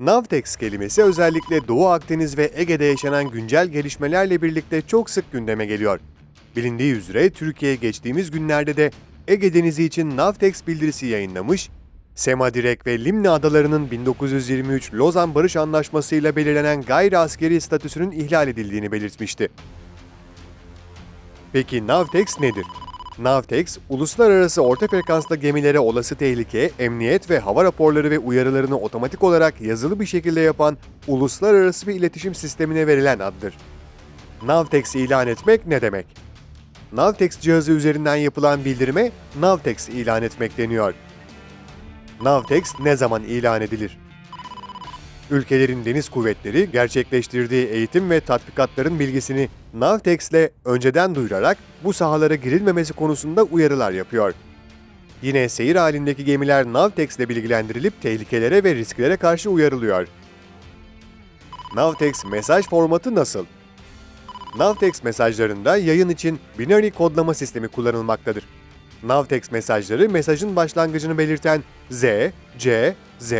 Navtex kelimesi özellikle Doğu Akdeniz ve Ege'de yaşanan güncel gelişmelerle birlikte çok sık gündeme geliyor. Bilindiği üzere Türkiye geçtiğimiz günlerde de Ege Denizi için Navtex bildirisi yayınlamış, Semadirek ve Limna Adaları'nın 1923 Lozan Barış Anlaşması ile belirlenen gayri askeri statüsünün ihlal edildiğini belirtmişti. Peki Navtex nedir? Navtex, uluslararası orta frekanslı gemilere olası tehlike, emniyet ve hava raporları ve uyarılarını otomatik olarak yazılı bir şekilde yapan uluslararası bir iletişim sistemine verilen addır. Navtex ilan etmek ne demek? Navtex cihazı üzerinden yapılan bildirime Navtex ilan etmek deniyor. Navtex ne zaman ilan edilir? Ülkelerin deniz kuvvetleri gerçekleştirdiği eğitim ve tatbikatların bilgisini Navtex'le önceden duyurarak bu sahalara girilmemesi konusunda uyarılar yapıyor. Yine seyir halindeki gemiler Navtex'le bilgilendirilip tehlikelere ve risklere karşı uyarılıyor. Navtex mesaj formatı nasıl? Navtex mesajlarında yayın için binary kodlama sistemi kullanılmaktadır. Navtex mesajları mesajın başlangıcını belirten Z, C, Z,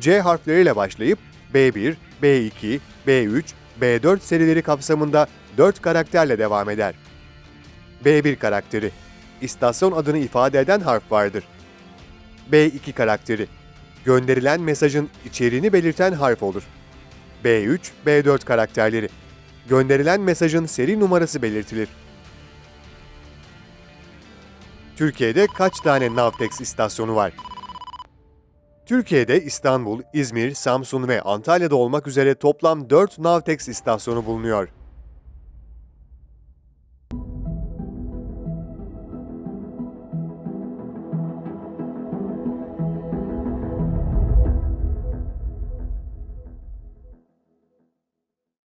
C harfleriyle başlayıp B1, B2, B3, B4 serileri kapsamında 4 karakterle devam eder. B1 karakteri istasyon adını ifade eden harf vardır. B2 karakteri gönderilen mesajın içeriğini belirten harf olur. B3, B4 karakterleri gönderilen mesajın seri numarası belirtilir. Türkiye'de kaç tane Navtex istasyonu var? Türkiye'de İstanbul, İzmir, Samsun ve Antalya'da olmak üzere toplam 4 Navtex istasyonu bulunuyor.